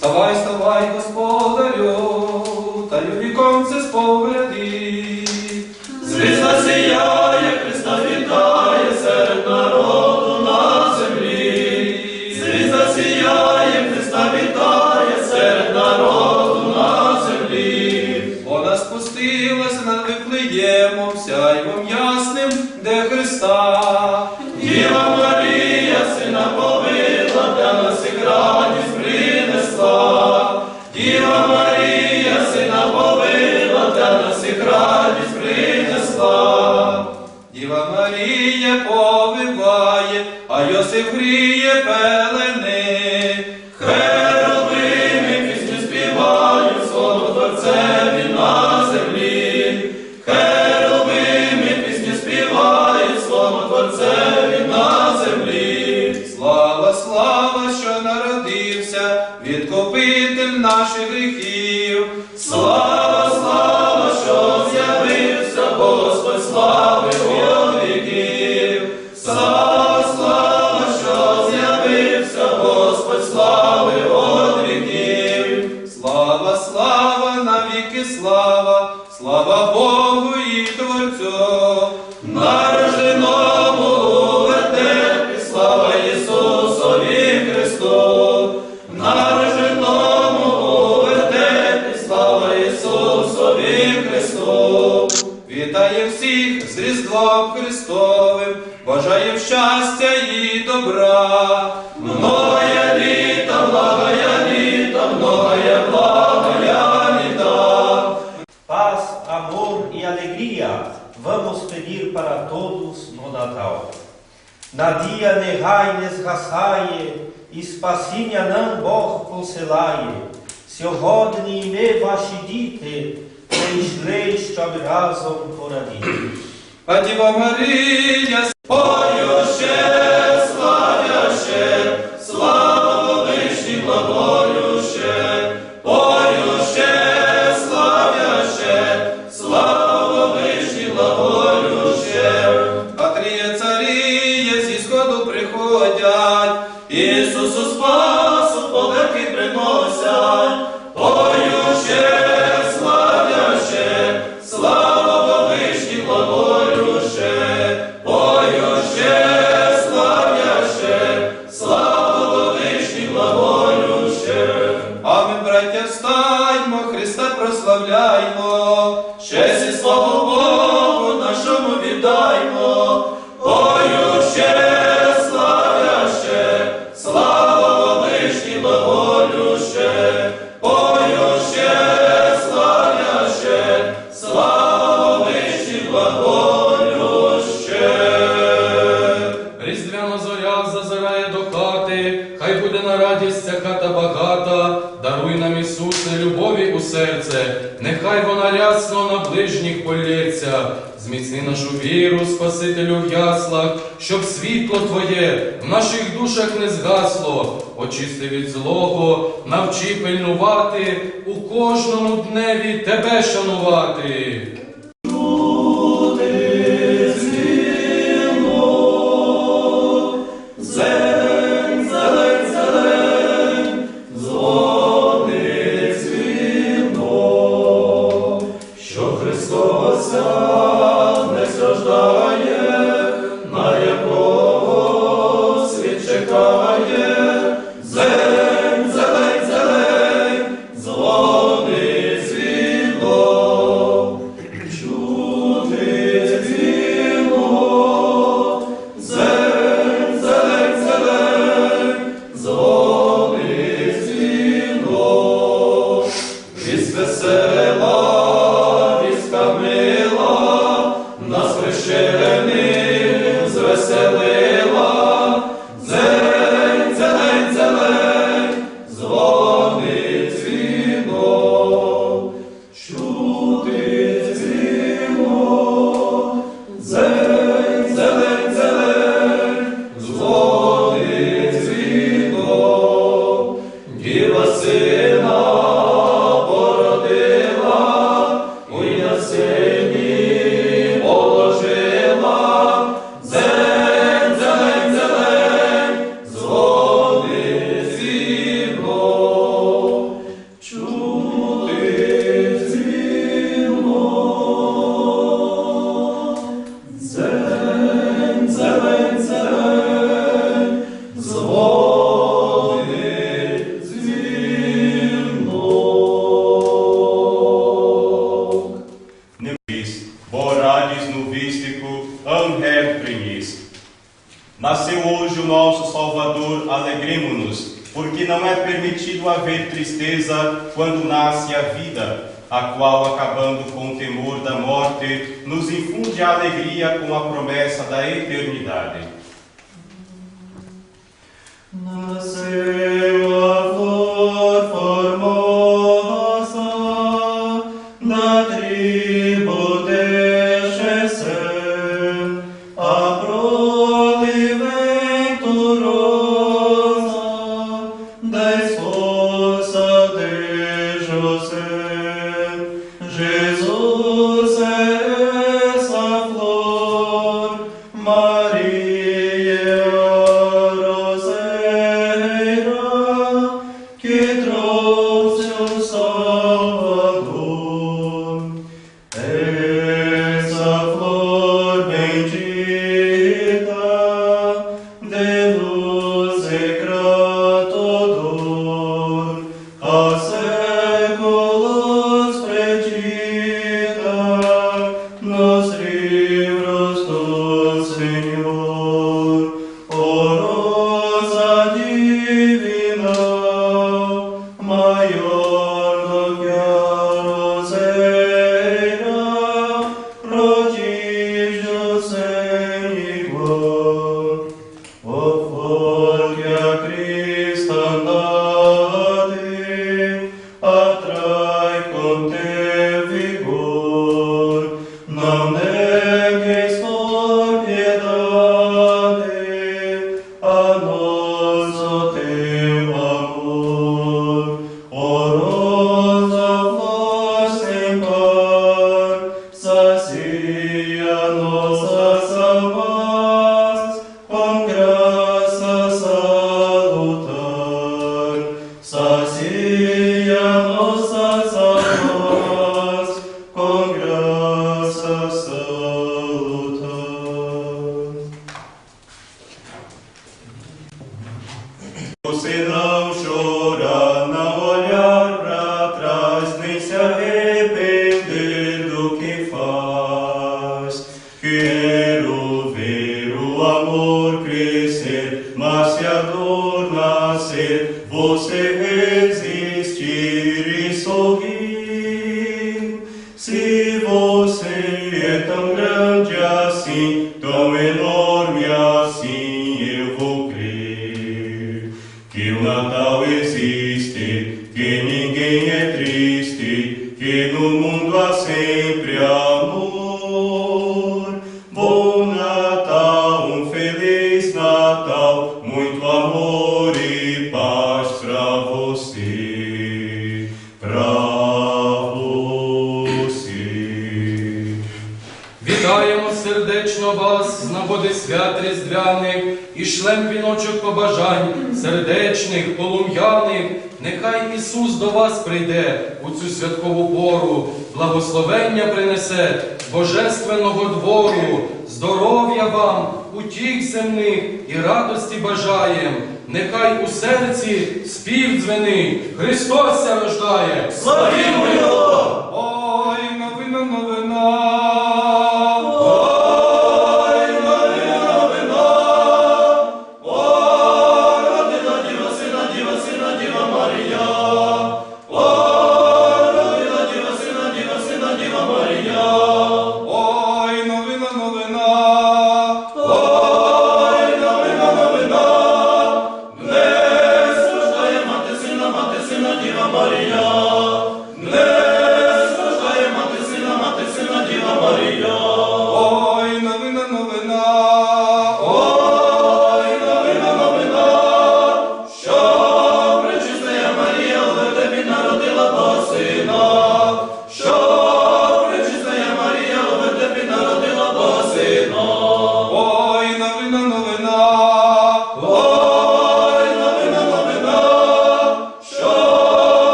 Вставай, вставай, господарю, та й у віконце сповед. радість принесла, Діва Марія повиває, а Йосиф гріє пе. Nadia nehaies rasaie, spasinha nam bor conselaie, se rodni me vashidite, leis leis chabrazon poradite. Adiva Maria, põe o. світло Твоє в наших душах не згасло, очисти від злого, навчи пильнувати у кожному дневі тебе шанувати. Give us it. Nasceu hoje o nosso Salvador, alegremos-nos, porque não é permitido haver tristeza quando nasce a vida, a qual, acabando com o temor da morte, nos infunde a alegria com a promessa da eternidade. No. Você não chora, que no mundo há sempre amor. Bom Natal, um feliz Natal, muito amor e. Вітаємо сердечно вас нагоди свят різдвяних і шлем віночок побажань, сердечних, полум'яних. Нехай Ісус до вас прийде цю святкову пору, благословення принесе божественного двору, здоров'я вам, утіх земних і радості бажаєм. Нехай у серці спів дзвенить, Христос рождає. Славімо Його! Gloria.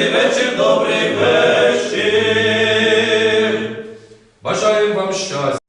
Святий вечір, добрий вечір. Бажаємо вам щастя.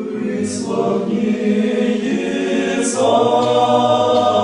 Виславніє царі,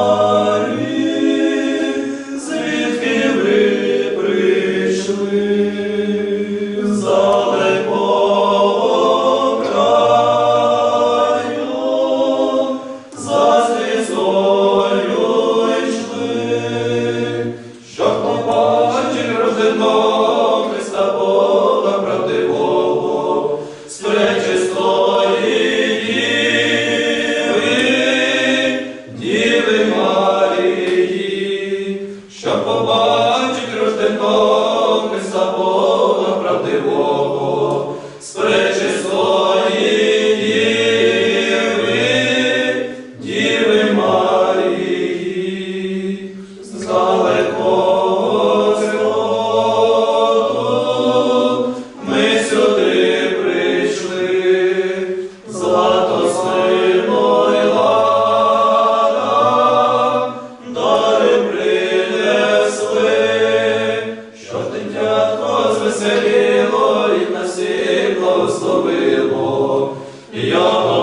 спаси благословило. Я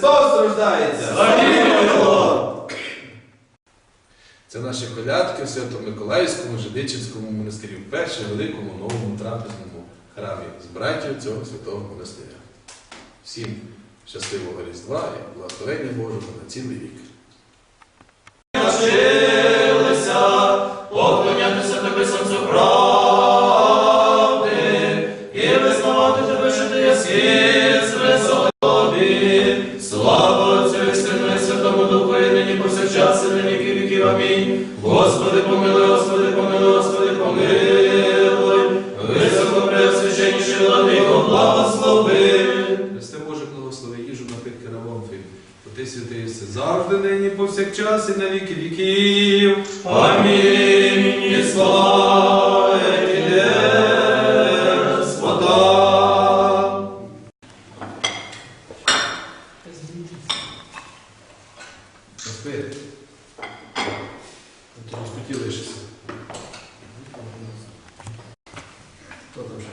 Христос рождається! Це наші колядки в Свято-Миколаївському Жидичинському монастирі, в першому великому новому трапезному храмі з братів цього святого монастиря. Всім щасливого Різдва і благословення Божого на цілий рік. Амінь. Господи, помилуй, Господи, помилуй, Господи, помилуй. Високо преосвященніший владико, благослови. Христе Боже, благослови їжу напитки Твоїм, бо Ти святий завжди, нині, повсякчас і на віки віків. Амінь. Хто там ще?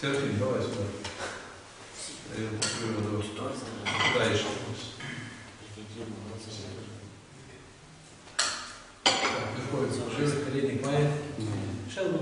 Сергій, давай сюди. Я його покрию до Дай ще комусь. Так, Михайло, служили, Калінік має? Ще одну